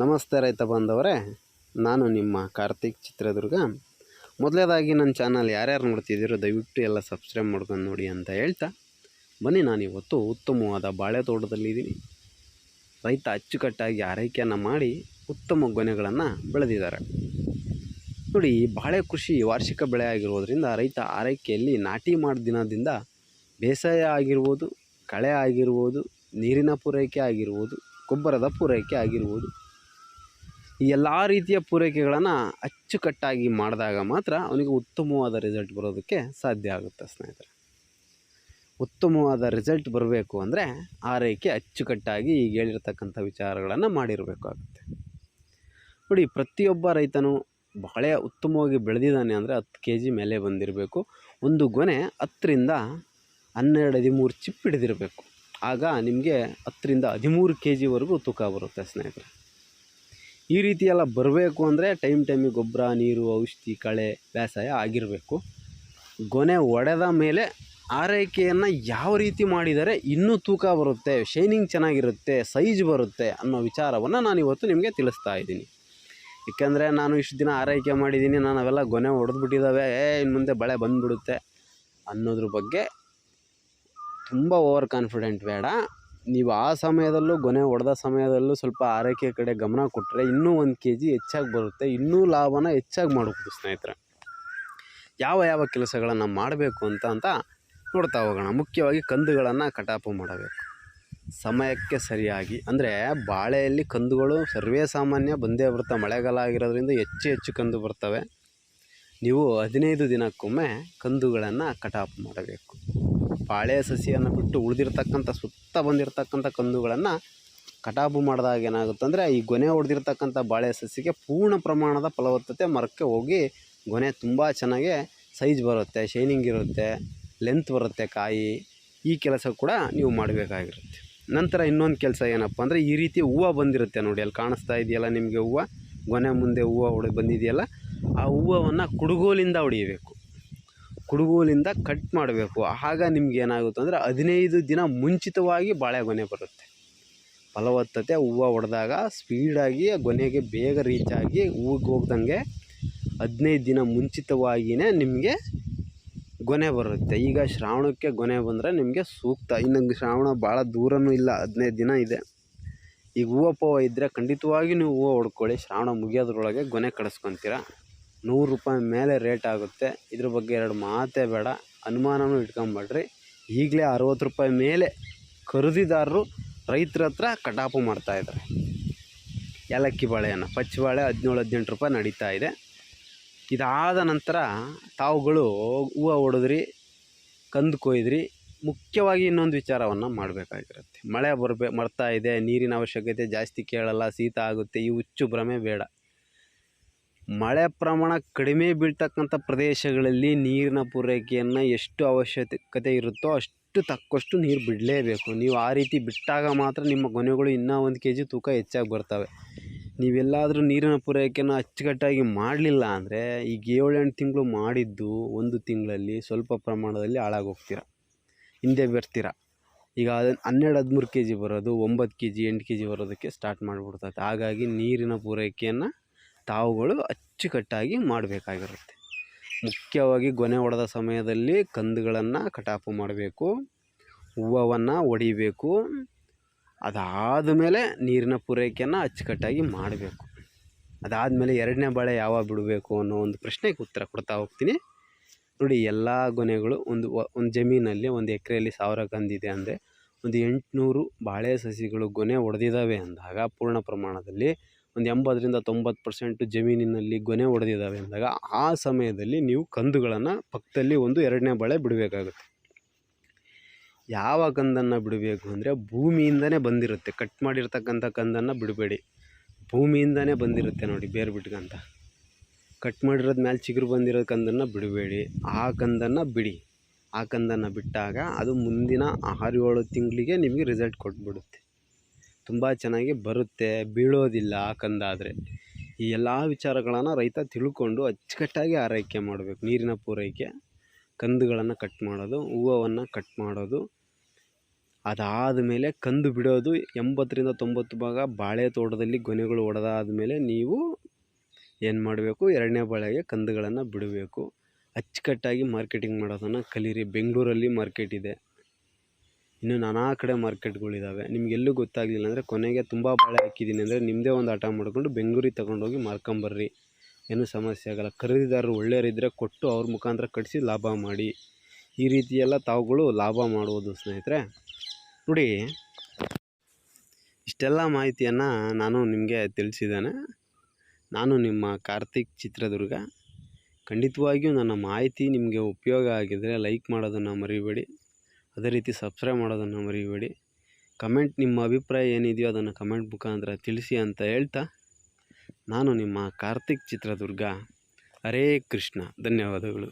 ನಮಸ್ತೆ ರೈತ ಬಾಂಧವರೇ, ನಾನು ನಿಮ್ಮ ಕಾರ್ತಿಕ್ ಚಿತ್ರದುರ್ಗ. ಮೊದಲೇದಾಗಿ ನನ್ನ ಚಾನಲ್ ಯಾರ್ಯಾರು ನೋಡ್ತಿದ್ದೀರೋ ದಯವಿಟ್ಟು ಎಲ್ಲ ಸಬ್ಸ್ಕ್ರೈಬ್ ಮಾಡ್ಕೊಂಡು ನೋಡಿ ಅಂತ ಹೇಳ್ತಾ, ಬನ್ನಿ ನಾನು ಇವತ್ತು ಉತ್ತಮವಾದ ಬಾಳೆ ತೋಟದಲ್ಲಿದ್ದೀನಿ ರೈತ ಅಚ್ಚುಕಟ್ಟಾಗಿ ಆರೈಕೆಯನ್ನು ಮಾಡಿ ಉತ್ತಮ ಗೊನೆಗಳನ್ನು ಬೆಳೆದಿದ್ದಾರೆ. ನೋಡಿ, ಬಾಳೆ ಕೃಷಿ ವಾರ್ಷಿಕ ಬೆಳೆ ಆಗಿರೋದ್ರಿಂದ ರೈತ ಆರೈಕೆಯಲ್ಲಿ ನಾಟಿ ಮಾಡಿದ ದಿನದಿಂದ ಬೇಸಾಯ ಆಗಿರ್ಬೋದು, ಕಳೆ ಆಗಿರ್ಬೋದು, ನೀರಿನ ಪೂರೈಕೆ ಆಗಿರ್ಬೋದು, ಗೊಬ್ಬರದ ಪೂರೈಕೆ ಆಗಿರ್ಬೋದು ಈ ಎಲ್ಲ ರೀತಿಯ ಪೂರೈಕೆಗಳನ್ನು ಅಚ್ಚುಕಟ್ಟಾಗಿ ಮಾಡಿದಾಗ ಮಾತ್ರ ಅವನಿಗೆ ಉತ್ತಮವಾದ ರಿಸಲ್ಟ್ ಬರೋದಕ್ಕೆ ಸಾಧ್ಯ ಆಗುತ್ತೆ ಸ್ನೇಹಿತರೆ. ಉತ್ತಮವಾದ ರಿಸಲ್ಟ್ ಬರಬೇಕು ಅಂದರೆ ಆರೈಕೆ ಅಚ್ಚುಕಟ್ಟಾಗಿ ಈಗ ಹೇಳಿರ್ತಕ್ಕಂಥ ವಿಚಾರಗಳನ್ನು ಮಾಡಿರಬೇಕಾಗುತ್ತೆ ನೋಡಿ, ಪ್ರತಿಯೊಬ್ಬ ರೈತನು ಬಹಳ ಉತ್ತಮವಾಗಿ ಬೆಳೆದಿದ್ದಾನೆ ಅಂದರೆ ಹತ್ತು ಕೆ ಜಿ ಮೇಲೆ ಬಂದಿರಬೇಕು. ಒಂದು ಗೊನೆ ಹತ್ತರಿಂದ ಹನ್ನೆರಡು ಹದಿಮೂರು ಚಿಪ್ ಹಿಡಿದಿರಬೇಕು. ಆಗ ನಿಮಗೆ ಹತ್ತರಿಂದ ಹದಿಮೂರು ಕೆ ಜಿವರೆಗೂ ತೂಕ ಬರುತ್ತೆ ಸ್ನೇಹಿತರೆ. ಈ ರೀತಿ ಎಲ್ಲ ಬರಬೇಕು ಅಂದರೆ ಟೈಮ್ ಟೈಮಿಗೆ ಗೊಬ್ಬರ, ನೀರು, ಔಷಧಿ, ಕಳೆ, ಬೇಸಾಯ ಆಗಿರಬೇಕು. ಗೊನೆ ಒಡೆದ ಮೇಲೆ ಆರೈಕೆಯನ್ನು ಯಾವ ರೀತಿ ಮಾಡಿದರೆ ಇನ್ನೂ ತೂಕ ಬರುತ್ತೆ, ಶೈನಿಂಗ್ ಚೆನ್ನಾಗಿರುತ್ತೆ, ಸೈಜ್ ಬರುತ್ತೆ ಅನ್ನೋ ವಿಚಾರವನ್ನು ನಾನು ಇವತ್ತು ನಿಮಗೆ ತಿಳಿಸ್ತಾ ಇದ್ದೀನಿ. ಏಕೆಂದರೆ ನಾನು ಇಷ್ಟು ದಿನ ಆರೈಕೆ ಮಾಡಿದ್ದೀನಿ, ನಾನು ಅವೆಲ್ಲ ಗೊನೆ ಹೊಡೆದ್ಬಿಟ್ಟಿದ್ದಾವೆ ಇನ್ನು ಮುಂದೆ ಬಳೆ ಬಂದುಬಿಡುತ್ತೆ ಅನ್ನೋದ್ರ ಬಗ್ಗೆ ತುಂಬ ಓವರ್ ಕಾನ್ಫಿಡೆಂಟ್ ಬೇಡ. ನೀವು ಆ ಸಮಯದಲ್ಲೂ, ಗೊನೆ ಹೊಡೆದ ಸಮಯದಲ್ಲೂ ಸ್ವಲ್ಪ ಆರೈಕೆ ಕಡೆ ಗಮನ ಕೊಟ್ಟರೆ ಇನ್ನೂ ಒಂದು ಕೆ ಜಿ ಹೆಚ್ಚಾಗಿ ಬರುತ್ತೆ, ಇನ್ನೂ ಲಾಭನ ಹೆಚ್ಚಾಗಿ ಮಾಡಬಹುದು ಸ್ನೇಹಿತರೆ. ಯಾವ ಯಾವ ಕೆಲಸಗಳನ್ನು ಮಾಡಬೇಕು ಅಂತ ಅಂತ ನೋಡ್ತಾ ಹೋಗೋಣ. ಮುಖ್ಯವಾಗಿ ಕಂದುಗಳನ್ನು ಕಟಾಪು ಮಾಡಬೇಕು. ಸಮಯಕ್ಕೆ ಸರಿಯಾಗಿ, ಅಂದರೆ ಬಾಳೆಯಲ್ಲಿ ಕಂದುಗಳು ಸರ್ವೇ ಸಾಮಾನ್ಯ, ಬಂದೇ ಬರುತ್ತೆ ಮಳೆಗಾಲ ಆಗಿರೋದ್ರಿಂದ ಹೆಚ್ಚು ಹೆಚ್ಚು ಕಂದು ಬರ್ತವೆ. ನೀವು ಹದಿನೈದು ದಿನಕ್ಕೊಮ್ಮೆ ಕಂದುಗಳನ್ನು ಕಟಾಪು ಮಾಡಬೇಕು. ಬಾಳೆ ಸಸಿಯನ್ನು ಬಿಟ್ಟು ಉಳಿದಿರ್ತಕ್ಕಂಥ, ಸುತ್ತ ಬಂದಿರತಕ್ಕಂಥ ಕಂದುಗಳನ್ನು ಕಟಾಪು ಮಾಡಿದಾಗ ಏನಾಗುತ್ತೆ ಅಂದರೆ, ಈ ಗೊನೆ ಹೊಡೆದಿರ್ತಕ್ಕಂಥ ಬಾಳೆ ಸಸಿಗೆ ಪೂರ್ಣ ಪ್ರಮಾಣದ ಫಲವತ್ತತೆ ಮರಕ್ಕೆ ಹೋಗಿ ಗೊನೆ ತುಂಬ ಚೆನ್ನಾಗೆ ಸೈಜ್ ಬರುತ್ತೆ, ಶೈನಿಂಗ್ ಇರುತ್ತೆ ಲೆಂತ್ ಬರುತ್ತೆ ಕಾಯಿ. ಈ ಕೆಲಸ ಕೂಡ ನೀವು ಮಾಡಬೇಕಾಗಿರುತ್ತೆ. ನಂತರ ಇನ್ನೊಂದು ಕೆಲಸ ಏನಪ್ಪ ಅಂದರೆ, ಈ ರೀತಿ ಹೂವು ಬಂದಿರುತ್ತೆ ನೋಡಿ, ಅಲ್ಲಿ ಕಾಣಿಸ್ತಾ ಇದೆಯಲ್ಲ ನಿಮಗೆ ಹೂವು? ಗೊನೆ ಮುಂದೆ ಹೂವು ಹೊಡೆ ಬಂದಿದೆಯಲ್ಲ, ಆ ಹೂವನ್ನು ಕುಡುಗೋಲಿಂದ ಹೊಡಿಬೇಕು ಕುಡುಗೋಲಿಂದ ಕಟ್ ಮಾಡಬೇಕು. ಆಗ ನಿಮ್ಗೆ ಏನಾಗುತ್ತೆ ಅಂದರೆ ಹದಿನೈದು ದಿನ ಮುಂಚಿತವಾಗಿ ಬಾಳೆಗೊನೆ ಬರುತ್ತೆ. ಫಲವತ್ತತೆ ಹೂವು ಹೊಡೆದಾಗ ಸ್ಪೀಡಾಗಿ ಗೊನೆಗೆ ಬೇಗ ರೀಚ್ ಆಗಿ ಹೂವಿಗೆ ಹೋಗ್ದಂಗೆ ಹದಿನೈದು ದಿನ ಮುಂಚಿತವಾಗಿಯೇ ನಿಮಗೆ ಗೊನೆ ಬರುತ್ತೆ. ಈಗ ಶ್ರಾವಣಕ್ಕೆ ಗೊನೆ ಬಂದರೆ ನಿಮಗೆ ಸೂಕ್ತ. ಇನ್ನೊಂದು ಶ್ರಾವಣ ಭಾಳ ದೂರನೂ ಇಲ್ಲ, ಹದಿನೈದು ದಿನ ಇದೆ. ಈಗ ಹೂವು ಪೋವ ಇದ್ದರೆ ಖಂಡಿತವಾಗಿ ನೀವು ಹೂವು ಹೊಡ್ಕೊಳ್ಳಿ ಶ್ರಾವಣ ಮುಗಿಯೋದ್ರೊಳಗೆ ಗೊನೆ ಕಡಿಸ್ಕೊತೀರ? ನೂರು ರೂಪಾಯಿ ಮೇಲೆ ರೇಟ್ ಆಗುತ್ತೆ. ಇದ್ರ ಬಗ್ಗೆ ಎರಡು ಮಾತೇ ಬೇಡ. ಅನುಮಾನನೂ ಇಟ್ಕೊಂಬೇಡ್ರಿ. ಈಗಲೇ ಅರವತ್ತು ರೂಪಾಯಿ ಮೇಲೆ ಖರೀದಿದಾರರು ರೈತರ ಹತ್ರ ಕಟಾಪು ಮಾಡ್ತಾಯಿದ್ದಾರೆ ಏಲಕ್ಕಿ ಬಾಳೆಯನ್ನು ಪಚ್ಚ ಬಾಳೆ ಹದಿನೇಳು, ಹದಿನೆಂಟು ರೂಪಾಯಿ ನಡೀತಾ ಇದೆ. ಇದಾದ ನಂತರ ತಾವುಗಳು ಹೂವು ಹೊಡೆದ್ರಿ ಕಂದು ಕೊಯ್ದ್ರಿ, ಮುಖ್ಯವಾಗಿ ಇನ್ನೊಂದು ವಿಚಾರವನ್ನು ಮಾಡಬೇಕಾಗಿರುತ್ತೆ. ಮಳೆ ಬರಬೇ, ಬರ್ತಾ ಇದೆ, ನೀರಿನ ಅವಶ್ಯಕತೆ ಜಾಸ್ತಿ ಕೇಳಲ್ಲ, ಶೀತ ಆಗುತ್ತೆ, ಈ ಹುಚ್ಚು ಭ್ರಮೆ ಬೇಡ. ಮಳೆ ಪ್ರಮಾಣ ಕಡಿಮೆ ಬೀಳ್ತಕ್ಕಂಥ ಪ್ರದೇಶಗಳಲ್ಲಿ ನೀರಿನ ಪೂರೈಕೆಯನ್ನು ಎಷ್ಟು ಅವಶ್ಯಕತೆ ಇರುತ್ತೋ ಅಷ್ಟು ತಕ್ಕಷ್ಟು ನೀರು ಬಿಡಲೇಬೇಕು. ನೀವು ಆ ರೀತಿ ಬಿಟ್ಟಾಗ ಮಾತ್ರ ನಿಮ್ಮ ಗೊನೆಗಳು ಇನ್ನೂ ಒಂದು ಕೆ ಜಿ ತೂಕ ಹೆಚ್ಚಾಗಿ ಬರ್ತವೆ. ನೀವೆಲ್ಲಾದರೂ ನೀರಿನ ಪೂರೈಕೆಯನ್ನು ಅಚ್ಚುಕಟ್ಟಾಗಿ ಮಾಡಲಿಲ್ಲ ಅಂದರೆ ಈಗ ಏಳೆಂಟು ತಿಂಗಳು ಮಾಡಿದ್ದು ಒಂದು ತಿಂಗಳಲ್ಲಿ ಸ್ವಲ್ಪ ಪ್ರಮಾಣದಲ್ಲಿ ಹಾಳಾಗೋಗ್ತೀರ? ಹಿಂದೆ ಬರ್ತೀರ? ಈಗ ಅದನ್ನು ಹನ್ನೆರಡು ಹದಿಮೂರು ಕೆ ಜಿ ಬರೋದು, ಒಂಬತ್ತು ಕೆ ಜಿ ಎಂಟು ಕೆ ಜಿ ಬರೋದಕ್ಕೆ ಸ್ಟಾರ್ಟ್ ಮಾಡಿಬಿಡ್ತೈತೆ. ಹಾಗಾಗಿ ನೀರಿನ ಪೂರೈಕೆಯನ್ನು ತಾವುಗಳು ಅಚ್ಚುಕಟ್ಟಾಗಿ ಮಾಡಬೇಕಾಗಿರುತ್ತೆ. ಮುಖ್ಯವಾಗಿ ಗೊನೆ ಹೊಡೆದ ಸಮಯದಲ್ಲಿ ಕಂದುಗಳನ್ನು ಕಟಾಪು ಮಾಡಬೇಕು ಹೂವನ್ನು ಹೊಡಿಬೇಕು ಅದಾದ ಮೇಲೆ ನೀರಿನ ಪೂರೈಕೆಯನ್ನು ಅಚ್ಚುಕಟ್ಟಾಗಿ ಮಾಡಬೇಕು. ಅದಾದಮೇಲೆ ಎರಡನೇ ಬಾಳೆ ಯಾವಾಗ ಬಿಡಬೇಕು ಅನ್ನೋ ಒಂದು ಪ್ರಶ್ನೆಗೆ ಉತ್ತರ ಕೊಡ್ತಾ ಹೋಗ್ತೀನಿ. ನೋಡಿ, ಎಲ್ಲ ಗೊನೆಗಳು ಒಂದು ಒಂದು ಜಮೀನಲ್ಲಿ ಒಂದು ಎಕರೆಯಲ್ಲಿ ಸಾವಿರ ಕಂದಿದೆ ಅಂದರೆ ಒಂದು ಎಂಟುನೂರು ಬಾಳೆ ಸಸಿಗಳು ಗೊನೆ ಹೊಡೆದಿದ್ದಾವೆ ಅಂದಾಗ ಪೂರ್ಣ ಪ್ರಮಾಣದಲ್ಲಿ ಒಂದು ಎಂಬತ್ತರಿಂದ ತೊಂಬತ್ತು ಪರ್ಸೆಂಟ್ ಜಮೀನಿನಲ್ಲಿ ಗೊನೆ ಒಡೆದಿದ್ದಾವೆ ಅಂದಾಗ ಆ ಸಮಯದಲ್ಲಿ ನೀವು ಕಂದುಗಳನ್ನು ಪಕ್ಕದಲ್ಲಿ ಒಂದು ಎರಡನೇ ಬಳೆ ಬಿಡಬೇಕಾಗುತ್ತೆ. ಯಾವ ಕಂದನ್ನು ಬಿಡಬೇಕು ಅಂದರೆ ಭೂಮಿಯಿಂದನೇ ಬಂದಿರುತ್ತೆ. ಕಟ್ ಮಾಡಿರ್ತಕ್ಕಂಥ ಕಂದನ್ನು ಬಿಡಬೇಡಿ. ಭೂಮಿಯಿಂದನೇ ಬಂದಿರುತ್ತೆ ನೋಡಿ ಬೇರೆ ಬಿಟ್ಕಂತ. ಕಟ್ ಮಾಡಿರೋದ ಮೇಲೆ ಚಿಗುರು ಬಂದಿರೋ ಕಂದನ್ನು ಬಿಡಬೇಡಿ. ಆ ಕಂದನ್ನು ಬಿಡಿ. ಆ ಕಂದನ್ನು ಬಿಟ್ಟಾಗ ಅದು ಮುಂದಿನ ಆರು ಏಳು ತಿಂಗಳಿಗೆ ನಿಮಗೆ ರಿಸಲ್ಟ್ ಕೊಟ್ಬಿಡುತ್ತೆ. ತುಂಬ ಚೆನ್ನಾಗಿ ಬರುತ್ತೆ, ಬೀಳೋದಿಲ್ಲ ಆ ಕಂದಾದರೆ. ಈ ಎಲ್ಲ ವಿಚಾರಗಳನ್ನು ರೈತ ತಿಳ್ಕೊಂಡು ಅಚ್ಚುಕಟ್ಟಾಗಿ ಆರೈಕೆ ಮಾಡಬೇಕು. ನೀರಿನ ಪೂರೈಕೆ, ಕಂದುಗಳನ್ನು ಕಟ್ ಮಾಡೋದು ಹೂವನ್ನು ಕಟ್ ಮಾಡೋದು, ಅದಾದ ಮೇಲೆ ಕಂದು ಬಿಡೋದು, ಎಂಬತ್ತರಿಂದ ತೊಂಬತ್ತು ಭಾಗ ಬಾಳೆ ತೋಟದಲ್ಲಿ ಗೊನೆಗಳು ಒಡೆದಾದ ಮೇಲೆ ನೀವು ಏನು ಮಾಡಬೇಕು? ಎರಡನೇ ಬಾಳೆಗೆ ಕಂದುಗಳನ್ನು ಬಿಡಬೇಕು. ಅಚ್ಚುಕಟ್ಟಾಗಿ ಮಾರ್ಕೆಟಿಂಗ್ ಮಾಡೋದನ್ನು ಕಲೀರಿ. ಬೆಂಗಳೂರಲ್ಲಿ ಮಾರ್ಕೆಟ್ ಇದೆ. ಇನ್ನು ನಾನಾ ಕಡೆ ಮಾರ್ಕೆಟ್ಗಳಿದ್ದಾವೆ ನಿಮಗೆಲ್ಲೂ ಗೊತ್ತಾಗಲಿಲ್ಲ ಅಂದರೆ ಕೊನೆಗೆ ತುಂಬ ಬಾಳೆ ಹಾಕಿದ್ದೀನಿ ಅಂದರೆ ನಿಮ್ಮದೇ ಒಂದು ಆಟ ಮಾಡಿಕೊಂಡು ಬೆಂಗಳೂರಿಗೆ ತಗೊಂಡೋಗಿ ಮಾರ್ಕೊಂಬರ್ರಿ ಏನೂ ಸಮಸ್ಯೆ ಆಗೋಲ್ಲ. ಖರೀದಿದಾರರು ಒಳ್ಳೆಯವರಿದ್ದರೆ ಕೊಟ್ಟು ಅವ್ರ ಮುಖಾಂತರ ಕಟ್ಟಿಸಿ ಲಾಭ ಮಾಡಿ. ಈ ರೀತಿ ಎಲ್ಲ ತಾವುಗಳು ಲಾಭ ಮಾಡುವುದು ಸ್ನೇಹಿತರೆ. ನೋಡಿ, ಇಷ್ಟೆಲ್ಲ ಮಾಹಿತಿಯನ್ನು ನಾನು ನಿಮಗೆ ತಿಳಿಸಿದ್ದೇನೆ. ನಾನು ನಿಮ್ಮ ಕಾರ್ತಿಕ್ ಚಿತ್ರದುರ್ಗ. ಖಂಡಿತವಾಗಿಯೂ ನನ್ನ ಮಾಹಿತಿ ನಿಮಗೆ ಉಪಯೋಗ ಆಗಿದ್ದರೆ ಲೈಕ್ ಮಾಡೋದನ್ನು ಮರಿಬೇಡಿ. ಅದೇ ರೀತಿ ಸಬ್ಸ್ಕ್ರೈಬ್ ಮಾಡೋದನ್ನು ಮರಿಬೇಡಿ. ಕಮೆಂಟ್ ನಿಮ್ಮ ಅಭಿಪ್ರಾಯ ಏನಿದೆಯೋ ಅದನ್ನು ಕಮೆಂಟ್ ಮುಖಾಂತರ ತಿಳಿಸಿ ಅಂತ ಹೇಳ್ತಾ, ನಾನು ನಿಮ್ಮ ಕಾರ್ತಿಕ್ ಚಿತ್ರದುರ್ಗ. ಹರೇ ಕೃಷ್ಣ. ಧನ್ಯವಾದಗಳು.